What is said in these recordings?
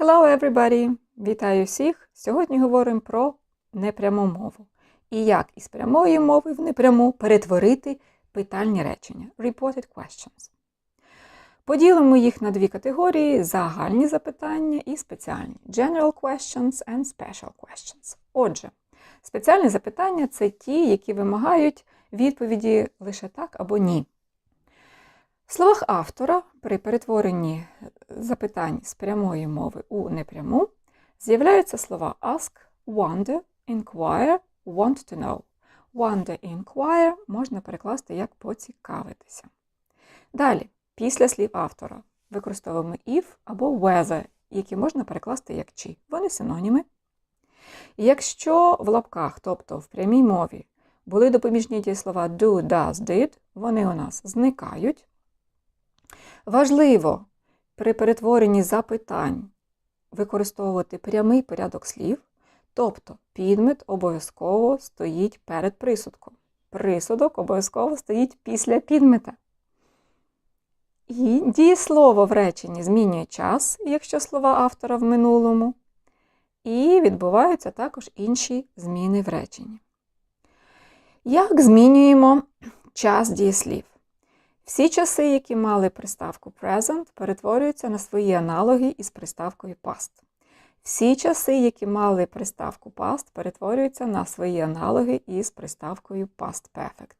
Hello everybody! Вітаю всіх! Сьогодні говоримо про непряму мову. І як із прямої мови в непряму перетворити питальні речення Reported questions. Поділимо їх на дві категорії: загальні запитання і спеціальні General questions and special questions. Отже, спеціальні запитання це ті, які вимагають відповіді лише так або ні. В словах автора при перетворенні запитань з прямої мови у непряму з'являються слова ask, wonder, inquire, want to know. Wonder, inquire можна перекласти як поцікавитися. Далі, після слів автора використовуємо if або whether, які можна перекласти як чи. Вони синоніми. І якщо в лапках, тобто в прямій мові, були допоміжні дієслова do, does, did, вони у нас зникають. Важливо при перетворенні запитань використовувати прямий порядок слів, тобто підмет обов'язково стоїть перед присудком. Присудок обов'язково стоїть після підмета. І дієслово в реченні змінює час, якщо слова автора в минулому. І відбуваються також інші зміни в реченні. Як змінюємо час дієслів? Всі часи, які мали приставку present, перетворюються на свої аналоги із приставкою past. Всі часи, які мали приставку past, перетворюються на свої аналоги із приставкою past perfect.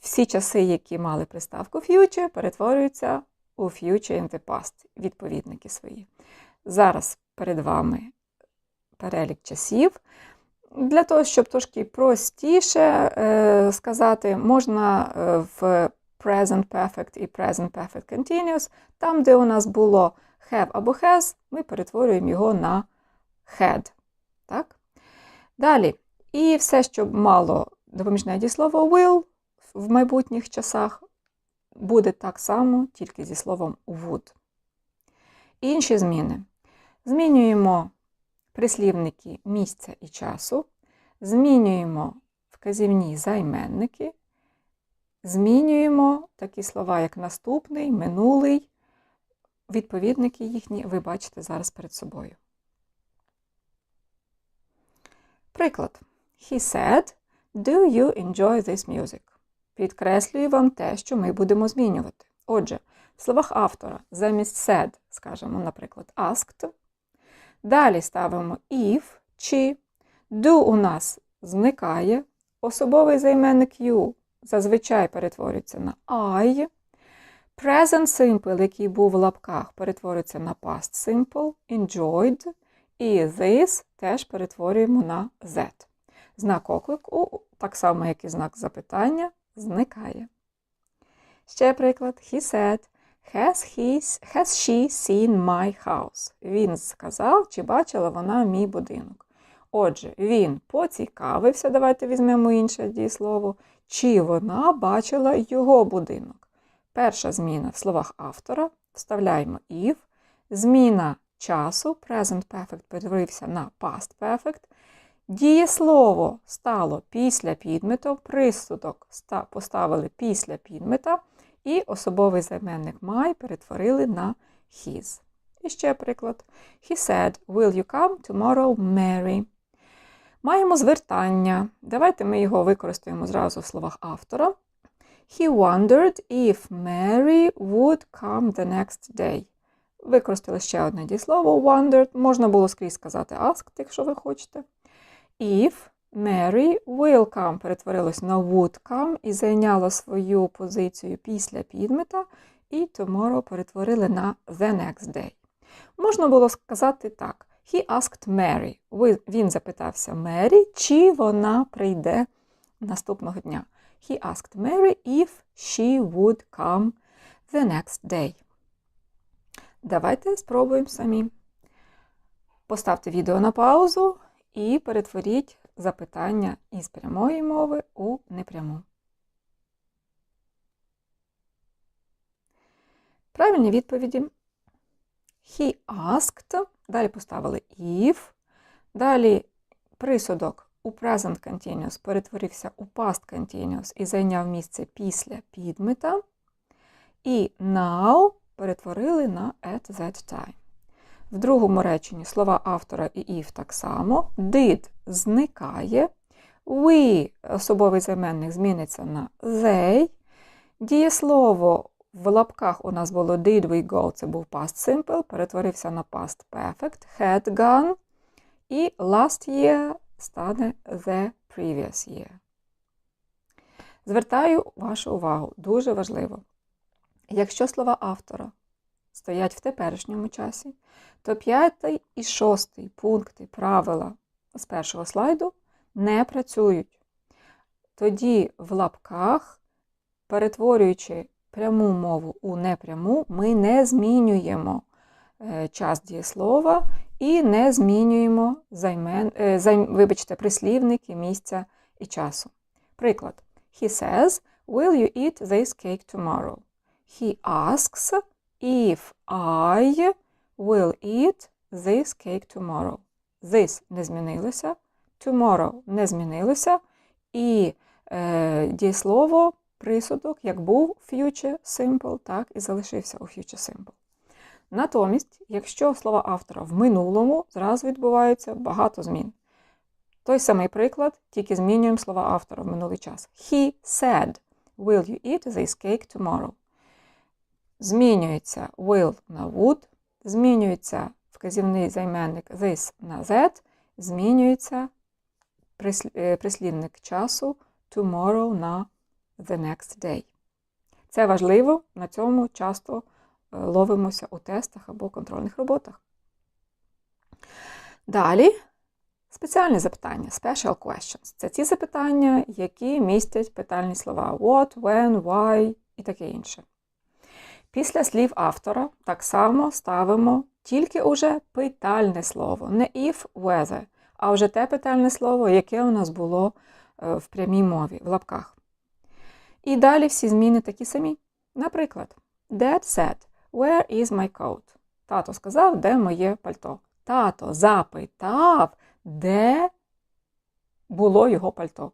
Всі часи, які мали приставку future, перетворюються у future in the past, відповідники свої. Зараз перед вами перелік часів. Для того, щоб трошки простіше е, сказати, можна е, в present perfect і present perfect continuous. Там, де у нас було have або has, ми перетворюємо його на had. Так? Далі. І все, що мало допоміжне дієслово will в майбутніх часах, буде так само, тільки зі словом would. Інші зміни. Змінюємо прислівники місця і часу, змінюємо вказівні займенники, Змінюємо такі слова, як наступний, минулий. Відповідники їхні ви бачите зараз перед собою. Приклад. He said, Do you enjoy this music? Підкреслюю вам те, що ми будемо змінювати. Отже, в словах автора замість said, скажемо, наприклад, asked. Далі ставимо if чи do у нас зникає, особовий займенник you зазвичай перетворюється на I. Present simple, який був в лапках, перетворюється на past simple, enjoyed. І this теж перетворюємо на Z. Знак оклику, так само, як і знак запитання, зникає. Ще приклад. He said, Has, he, has she seen my house? Він сказав, чи бачила вона мій будинок. Отже, він поцікавився, давайте візьмемо інше дієслово, чи вона бачила його будинок. Перша зміна в словах автора вставляємо if. Зміна часу, present perfect перетворився на past perfect. Дієслово стало після підмета, присудок поставили після підмета, і особовий займенник my перетворили на his. І ще приклад. He said, Will you come tomorrow, Mary? Маємо звертання. Давайте ми його використаємо зразу в словах автора. He wondered if Mary would come the next day. Використали ще одне дієслово wondered. Можна було скрізь сказати asked, якщо ви хочете. If Mary will come перетворилось на would come і зайняло свою позицію після підмета, і tomorrow перетворили на the next day. Можна було сказати так. He asked Mary. Він запитався Мері, чи вона прийде наступного дня. He asked Mary if she would come the next day. Давайте спробуємо самі. Поставте відео на паузу і перетворіть запитання із прямої мови у непряму. Правильні відповіді. He asked Далі поставили if. Далі присудок у present continuous перетворився у past continuous і зайняв місце після підмета. І now перетворили на at that time. В другому реченні слова автора і if так само. Did зникає. We особовий займенник зміниться на they. Дієслово в лапках у нас було did we go, це був past simple, перетворився на past perfect, had gone. І last year стане the previous year. Звертаю вашу увагу, дуже важливо. Якщо слова автора стоять в теперішньому часі, то п'ятий і шостий пункти правила з першого слайду не працюють. Тоді в лапках, перетворюючи пряму мову у непряму, ми не змінюємо е, час дієслова і не змінюємо займен, е, займ, вибачте, прислівники місця і часу. Приклад. He says, Will you eat this cake tomorrow? He asks if I will eat this cake tomorrow. This не змінилося, tomorrow не змінилося, і е, дієслово, присудок, як був future simple, так і залишився у future simple. Натомість, якщо слова автора в минулому, зразу відбувається багато змін. Той самий приклад, тільки змінюємо слова автора в минулий час. He said, Will you eat this cake tomorrow? Змінюється will на would, змінюється вказівний займенник this на that, змінюється прислівник часу tomorrow на the next day. Це важливо, на цьому часто ловимося у тестах або контрольних роботах. Далі спеціальні запитання, special questions. Це ті запитання, які містять питальні слова what, when, why і таке інше. Після слів автора так само ставимо тільки уже питальне слово, не if, whether, а вже те питальне слово, яке у нас було в прямій мові, в лапках. І далі всі зміни такі самі. Наприклад, Dad said, Where is my coat? Тато сказав, де моє пальто. Тато запитав, де було його пальто.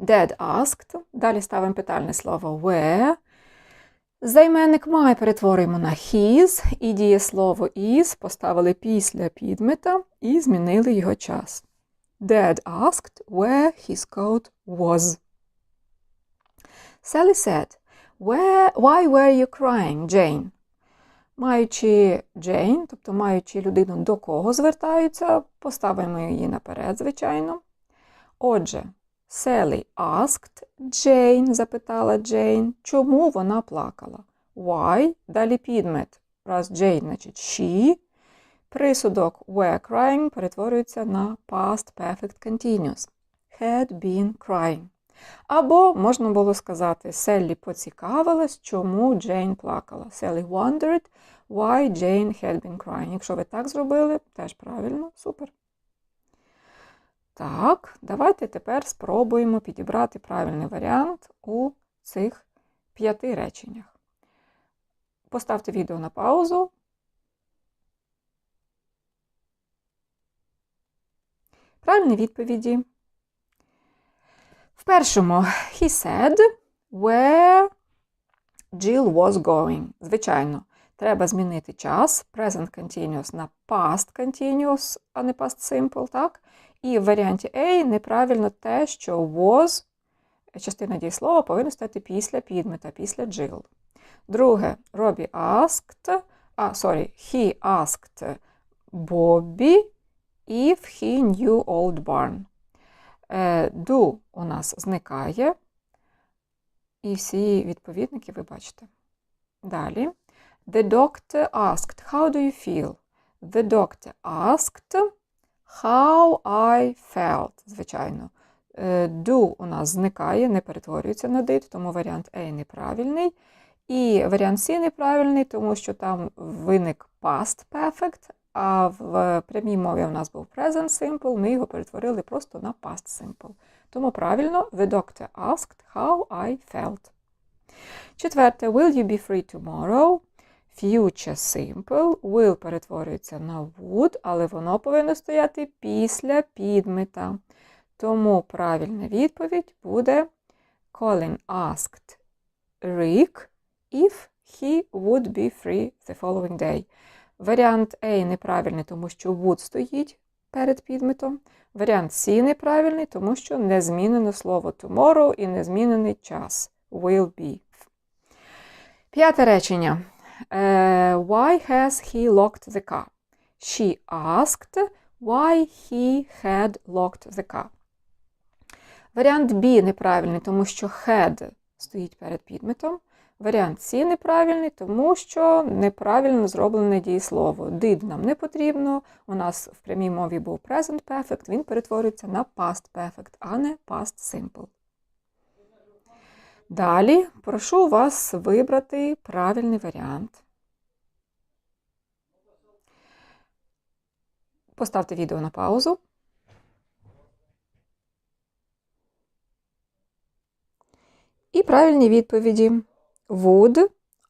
Dad asked. Далі ставимо питальне слово where. Займенник my перетворюємо на his, і дієслово is поставили після підмета і змінили його час. Dad asked where his coat was. Sally said, Where, Why were you crying, Jane? Маючи Jane, тобто маючи людину, до кого звертаються, поставимо її наперед, звичайно. Отже, Sally asked Jane, запитала Джейн, чому вона плакала. Why? Далі підмет. Раз Jane, значить she. Присудок were crying перетворюється на past perfect continuous. Had been crying. Або можна було сказати, Селлі поцікавилась, чому Джейн плакала. Селлі wondered why Jane had been crying. Якщо ви так зробили, теж правильно, супер. Так, давайте тепер спробуємо підібрати правильний варіант у цих п'яти реченнях. Поставте відео на паузу. Правильні відповіді. В першому he said where Jill was going. Звичайно, треба змінити час present continuous на past continuous, а не past simple, так? І в варіанті A неправильно те, що was, частина дієслова повинна стати після підмета, після Jill. Друге, sorry, he asked Bobby if he knew Old Barn. Do у нас зникає, і всі відповідники ви бачите. Далі. The doctor asked, How do you feel? The doctor asked how I felt. Звичайно. Do у нас зникає, не перетворюється на did, тому варіант A неправильний. І варіант C неправильний, тому що там виник past perfect, а в прямій мові у нас був present simple, ми його перетворили просто на past simple. Тому правильно, the doctor asked how I felt. Четверте, will you be free tomorrow? Future simple. Will перетворюється на would, але воно повинно стояти після підмета. Тому правильна відповідь буде Colin asked Rick if he would be free the following day. Варіант A неправильний, тому що would стоїть перед підметом. Варіант C неправильний, тому що не змінено слово tomorrow і не змінений час will be. П'яте речення. Е, why has he locked the car? She asked why he had locked the car. Варіант B неправильний, тому що had стоїть перед підметом. Варіант С неправильний, тому що неправильно зроблене дієслово. Did нам не потрібно. У нас в прямій мові був present perfect, він перетворюється на past perfect, а не past simple. Далі прошу вас вибрати правильний варіант. Поставте відео на паузу. І правильні відповіді would,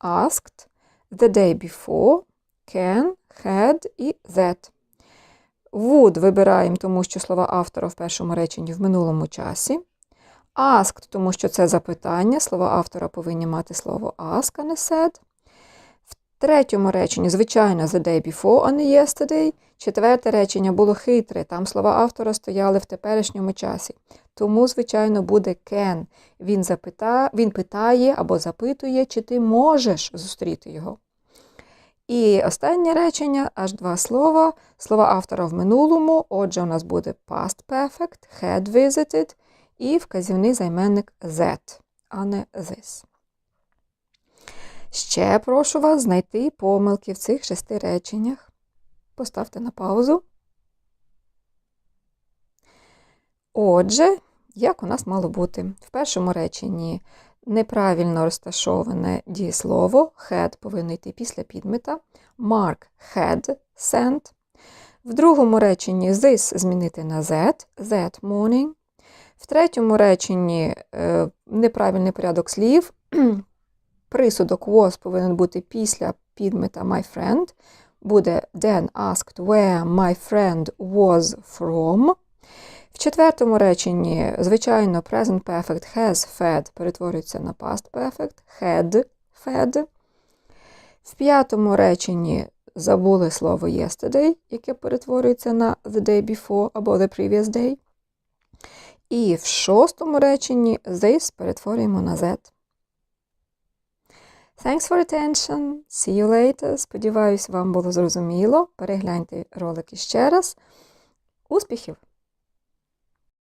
asked, the day before, can, had і that. Would вибираємо, тому що слова автора в першому реченні в минулому часі. Asked, тому що це запитання. Слова автора повинні мати слово ask, а не said. Третьому реченні, звичайно, the day before, а не yesterday. Четверте речення було хитре, там слова автора стояли в теперішньому часі. Тому, звичайно, буде can. Він, запита... Він питає або запитує, чи ти можеш зустріти його. І останнє речення аж два слова. Слова автора в минулому. Отже, у нас буде past perfect, had visited і вказівний займенник that, а не this. Ще прошу вас знайти помилки в цих шести реченнях. Поставте на паузу. Отже, як у нас мало бути? В першому реченні неправильно розташоване дієслово had повинно йти після підмета. Mark had sent. В другому реченні this змінити на that, that morning. В третьому реченні е, неправильний порядок слів. Присудок was повинен бути після підмета my friend. Буде then asked where my friend was from. В четвертому реченні, звичайно, present perfect has fed перетворюється на past perfect, had fed. В п'ятому реченні забули слово yesterday, яке перетворюється на the day before або the previous day. І в шостому реченні this перетворюємо на that. Thanks for attention. See you later. Сподіваюсь, вам було зрозуміло. Перегляньте ролики ще раз. Успіхів!